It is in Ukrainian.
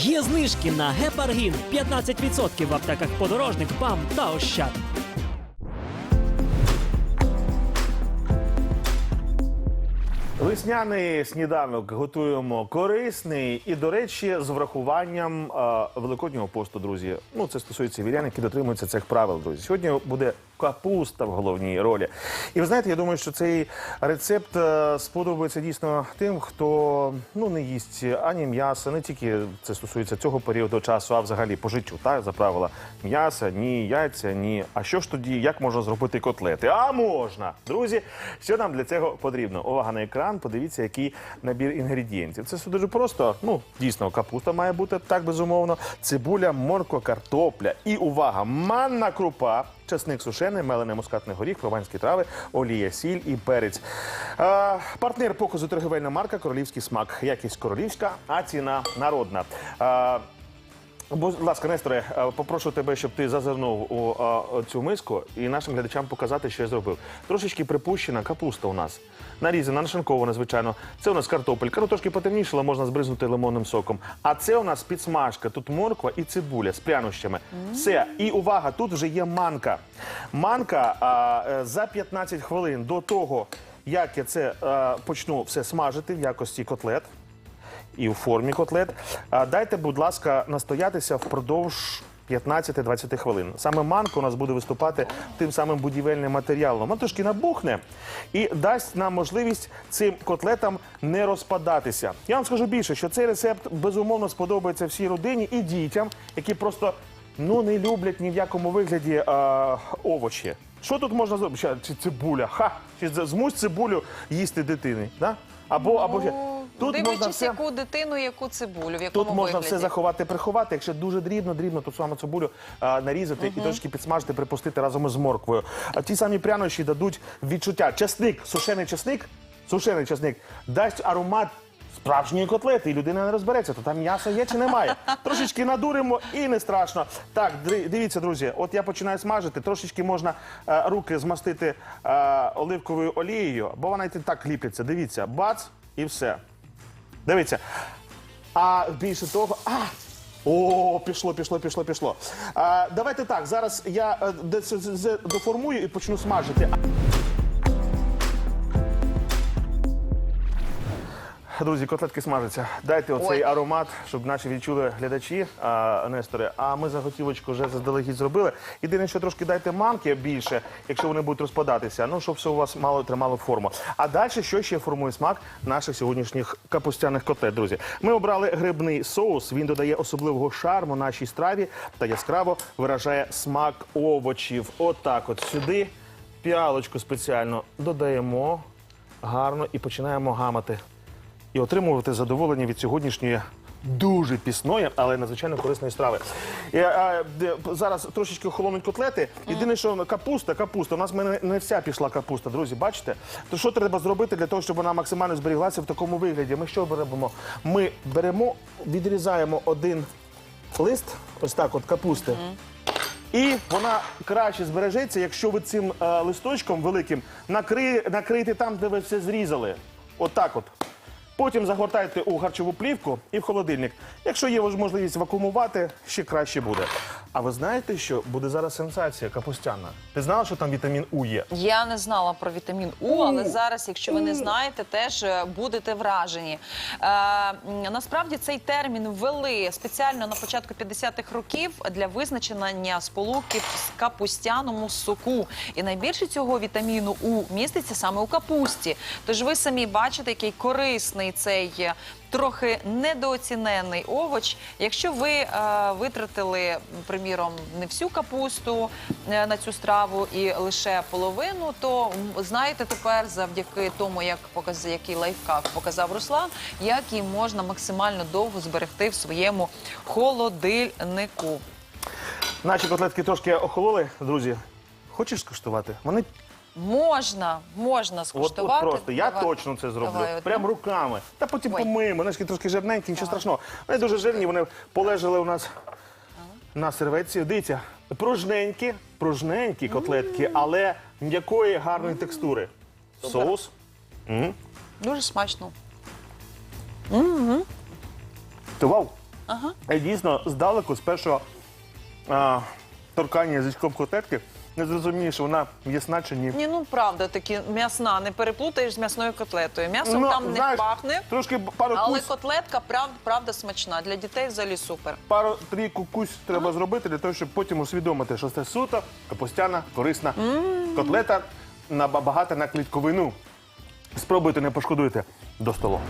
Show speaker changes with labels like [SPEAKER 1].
[SPEAKER 1] Є знижки на гепаргін 15% в аптеках подорожник, БАМ та Ощад.
[SPEAKER 2] Весняний сніданок готуємо корисний і, до речі, з врахуванням е, великоднього посту, друзі. Ну, це стосується вірян, які дотримуються цих правил, друзі. Сьогодні буде капуста в головній ролі. І ви знаєте, я думаю, що цей рецепт е, сподобається дійсно тим, хто ну не їсть ані м'яса, не тільки це стосується цього періоду часу, а взагалі по життю. Так, за правила м'яса, ні яйця, ні. А що ж тоді, як можна зробити котлети? А можна, друзі. Що нам для цього потрібно? Увага на екран. Подивіться, який набір інгредієнтів. Це все дуже просто. Ну, дійсно, капуста має бути так безумовно. Цибуля, морква, картопля і увага, манна крупа. Часник сушений, мелене мускатний горіх, прованські трави, олія, сіль і перець. Е, партнер показу торгівельна марка Королівський смак. Якість королівська, а ціна народна. Е, Будь ласка, Несторе, е, попрошу тебе, щоб ти зазирнув у е, цю миску і нашим глядачам показати, що я зробив. Трошечки припущена капуста у нас. Нарізана, нашинкована, звичайно. Це у нас картопелька. Ну трошки потемнішала, можна збризнути лимонним соком. А це у нас підсмажка. Тут морква і цибуля з прянощами. Все. І увага, тут вже є манка. Манка е, за 15 хвилин до того, як я це почну все смажити в якості котлет і у формі котлет. Дайте, будь ласка, настоятися впродовж 15-20 хвилин. Саме манка у нас буде виступати тим самим будівельним матеріалом. Вона трошки набухне і дасть нам можливість цим котлетам не розпадатися. Я вам скажу більше, що цей рецепт безумовно сподобається всій родині і дітям, які просто ну не люблять ні в якому вигляді е, овочі. Що тут можна зробити? Чи цибуля? Ха! Чи змусь цибулю їсти дитини? Да? Або, або
[SPEAKER 3] Ну, дивлячись,
[SPEAKER 2] все-
[SPEAKER 3] яку дитину, яку цибулю, в якому
[SPEAKER 2] Тут можна
[SPEAKER 3] вигляді.
[SPEAKER 2] все заховати, приховати. Якщо дуже дрібно, дрібно, то саме цибулю а, нарізати і трошки підсмажити, припустити разом із морквою. А ті самі прянощі дадуть відчуття. Часник, сушений часник, сушений часник дасть аромат. Справжньої котлети, і людина не розбереться, то там м'ясо є чи немає. Трошечки надуримо і не страшно. Так, дивіться, друзі, от я починаю смажити, трошечки можна е, руки змастити е, оливковою олією, бо вона і так ліпиться. Дивіться, бац, і все. Дивіться. А більше того, а! О, пішло, пішло, пішло, пішло. А, давайте так. Зараз я е, доформую і почну смажити. Друзі, котлетки смажаться. Дайте оцей
[SPEAKER 3] Ой.
[SPEAKER 2] аромат, щоб наші відчули глядачі, а, Несторе. А ми заготівочку вже заздалегідь зробили. Єдине, що трошки дайте манки більше, якщо вони будуть розпадатися. Ну, щоб все у вас мало тримало форму. А далі що ще формує смак наших сьогоднішніх капустяних котлет, друзі? Ми обрали грибний соус. Він додає особливого шарму нашій страві та яскраво виражає смак овочів. Отак, от сюди піалочку спеціально додаємо гарно і починаємо гамати і отримувати задоволення від сьогоднішньої дуже пісної, але надзвичайно корисної страви. І, а, де- зараз трошечки охолонуть котлети. Єдине, що капуста, капуста. У нас в мене не вся пішла капуста, друзі. Бачите? То що треба зробити для того, щоб вона максимально зберіглася в такому вигляді? Ми що беремо? Ми беремо, відрізаємо один лист, ось так, от капусти. І вона краще збережеться, якщо ви цим е, листочком великим накри, накрити там, де ви все зрізали. Отак от. Потім загортайте у харчову плівку і в холодильник. Якщо є можливість вакуумувати, ще краще буде. А ви знаєте, що буде зараз сенсація капустяна? Ти знала, що там вітамін У є?
[SPEAKER 3] Я не знала про вітамін У, але зараз, якщо ви не знаєте, теж е, будете вражені. Е, насправді цей термін ввели спеціально на початку 50-х років для визначення сполуки в капустяному соку. І найбільше цього вітаміну У міститься саме у капусті. Тож ви самі бачите, який корисний цей. Трохи недооцінений овоч. Якщо ви е, витратили, приміром, не всю капусту е, на цю страву і лише половину, то знаєте тепер, завдяки тому, як показав, який лайфхак показав Руслан, як її можна максимально довго зберегти в своєму холодильнику.
[SPEAKER 2] Наші котлетки трошки охололи, друзі. Хочеш скуштувати? Вони
[SPEAKER 3] Можна, можна
[SPEAKER 2] От, от
[SPEAKER 3] скуштувати.
[SPEAKER 2] просто я
[SPEAKER 3] Давай.
[SPEAKER 2] точно це зроблю.
[SPEAKER 3] Давай одну.
[SPEAKER 2] Прям руками. Та потім
[SPEAKER 3] Ой.
[SPEAKER 2] помиємо. Вони ж трошки жирненькі, нічого страшного. Вони дуже жирні, вони полежали у нас на серветці. Дивіться, пружненькі, пружненькі котлетки, але м'якої гарної текстури. Соус.
[SPEAKER 3] Дуже смачно.
[SPEAKER 2] Ти вау! І дійсно, здалеку, з першого а, торкання язичком котлетки, не зрозумієш, що вона м'ясна чи ні.
[SPEAKER 3] Ні, ну правда, таки м'ясна, не переплутаєш з м'ясною котлетою. М'ясом
[SPEAKER 2] Ну,
[SPEAKER 3] там не
[SPEAKER 2] знаєш,
[SPEAKER 3] пахне.
[SPEAKER 2] Трошки пару
[SPEAKER 3] Але
[SPEAKER 2] кусь,
[SPEAKER 3] котлетка правда, правда смачна. Для дітей взагалі супер.
[SPEAKER 2] пару трійку кусь треба зробити для того, щоб потім усвідомити, що це суто, капустяна, корисна котлета набагата на клітковину. Спробуйте, не пошкодуйте до столу.